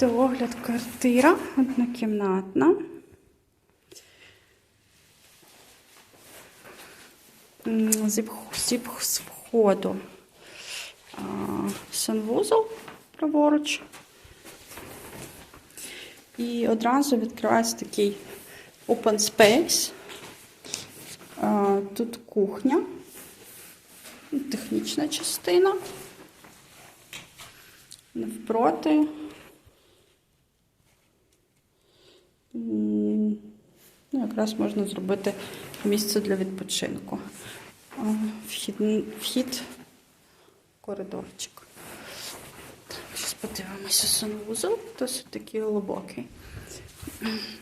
Це огляд квартира однокімнатна. Зі входу санвузол праворуч. І одразу відкривається такий open space. Тут кухня, технічна частина. Навпроти. Ну, якраз можна зробити місце для відпочинку. Вхід, вхід коридорчик. Зараз подивимося санвузол, досить такий глибокий.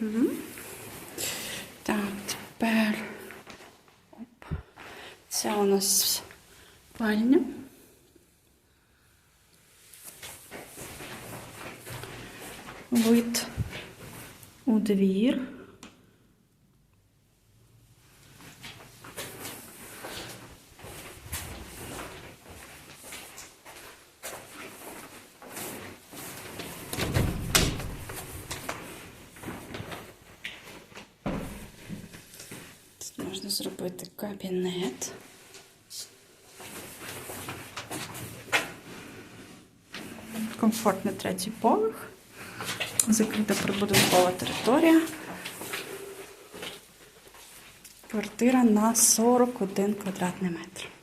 Мгм. Так, тепер оп. це у нас спальня. Вид у двір. Тут можна зробити кабінет. Комфортний третій поверх. Закрита прибудинкова територія. Квартира на 41 квадратний метр.